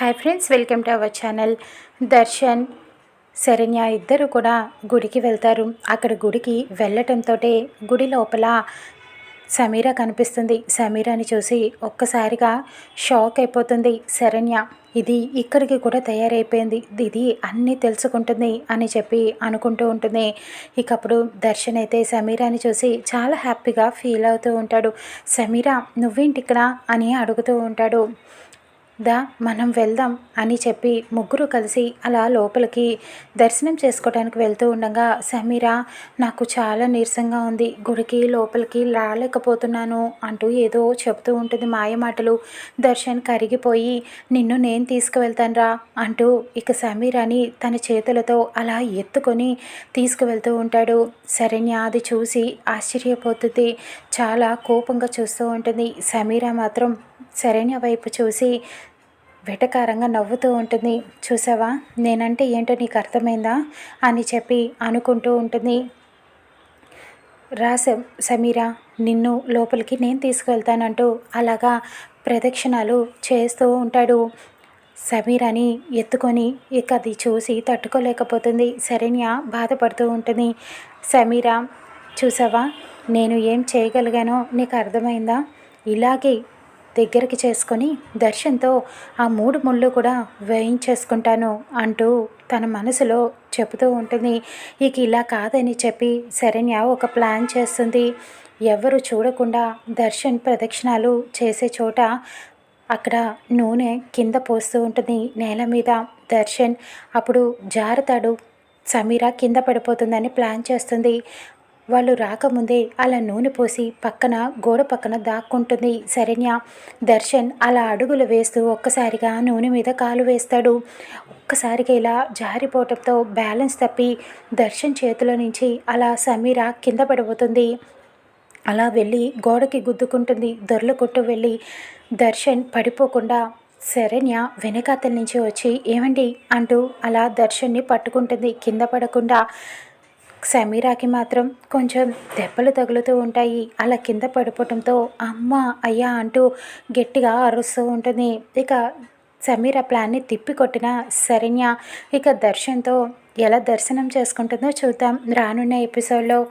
Hi friends welcome to our channel Darshan Saranya ఇద్దరు కూడా గుడికి వెళ్తారు. అక్కడ గుడికి వెళ్ళటంతో గుడి లోపల సమీర కనిపిస్తుంది. సమీరాని చూసి ఒక్కసారిగా షాక్ అయిపోతుంది. శరణ్య ఇది ఇక్కడికి కూడా తయారైపోయింది. ఇది అన్నీ తెలుసుకుంటుంది అని చెప్పి అనుకుంటూ ఉంటుంది. ఇకప్పుడు దర్శన్ అయితే సమీరాని చూసి చాలా హ్యాపీగా ఫీల్ అవుతూ ఉంటాడు. సమీరా నువ్వేంటి ఇక్కడ? అని అడుగుతూ ఉంటాడు. దా మనం వెళ్దాం అని చెప్పి ముగ్గురు కలిసి అలా లోపలికి దర్శనం చేసుకోవడానికి వెళ్తూ ఉండగా సమీర నాకు చాలా నీరసంగా ఉంది. గుడికి లోపలికి రాలేకపోతున్నాను అంటూ ఏదో చెప్తూ ఉంటుంది మాయ మాటలు. దర్శన్ కరిగిపోయి నిన్ను నేను తీసుకువెళ్తాను అంటూ ఇక సమీరాని తన చేతులతో అలా ఎత్తుకొని తీసుకువెళ్తూ ఉంటాడు. శరణ్య అది చూసి ఆశ్చర్యపోతుంది. చాలా కోపంగా చూస్తూ ఉంటుంది. సమీర మాత్రం శరణ్య వైపు చూసి వెటకారంగా నవ్వుతూ ఉంటుంది. చూసావా? నేనంటే ఏంటో నీకు అర్థమైందా? అని చెప్పి అనుకుంటూ ఉంటుంది. రా సమీరా నిన్ను లోపలికి నేను తీసుకువెళ్తానంటూ అలాగా ప్రదక్షిణాలు చేస్తూ ఉంటాడు. సమీరాని ఎత్తుకొని ఇక అది చూసి తట్టుకోలేకపోతుంది. శరణ్య బాధపడుతూ ఉంటుంది. సమీరా చూసావా? నేను ఏం చేయగలిగానో నీకు అర్థమైందా? ఇలాగే దగ్గరికి చేసుకొని దర్శన్తో ఆ మూడు ముళ్ళు కూడా వేయించేసుకుంటాను అంటూ తన మనసులో చెబుతూ ఉంటుంది. ఇక ఇలా కాదని చెప్పి శరణ్య ఒక ప్లాన్ చేస్తుంది. ఎవరు చూడకుండా దర్శన్ ప్రదక్షిణాలు చేసే చోట అక్కడ నూనె కింద పోస్తూ ఉంటుంది నేల మీద. దర్శన్ అప్పుడు జారుతాడు. సమీర కింద పడిపోతుందని ప్లాన్ చేస్తుంది. వాళ్ళు రాకముందే అలా నూనె పోసి పక్కన గోడ పక్కన దాక్కుంటుంది శరణ్య. దర్శన్ అలా అడుగులు వేస్తూ ఒక్కసారిగా నూనె మీద కాలు వేస్తాడు. ఒక్కసారిగా ఇలా జారిపోవటంతో బ్యాలెన్స్ తప్పి దర్శన్ చేతిలో నుంచి అలా సమీర కింద పడిపోతుంది. అలా వెళ్ళి గోడకి గుద్దుకుంటుంది. దొరలు కొట్టు వెళ్ళి దర్శన్ పడిపోకుండా శరణ్య వెనకాతల నుంచి వచ్చి ఏమండి? అంటూ అలా దర్శన్ని పట్టుకుంటుంది. కింద పడకుండా సమీరాకి మాత్రం కొంచెం దెబ్బలు తగులుతూ ఉంటాయి. అలా కింద పడిపోవటంతో అమ్మ అయ్యా అంటూ గట్టిగా అరుస్తూ ఉంటుంది. ఇక సమీర ప్లాన్ని తిప్పి కొట్టిన శరణ్య ఇక దర్శన్తో ఎలా దర్శనం చేసుకుంటుందో చూద్దాం రానున్న ఎపిసోడ్లో.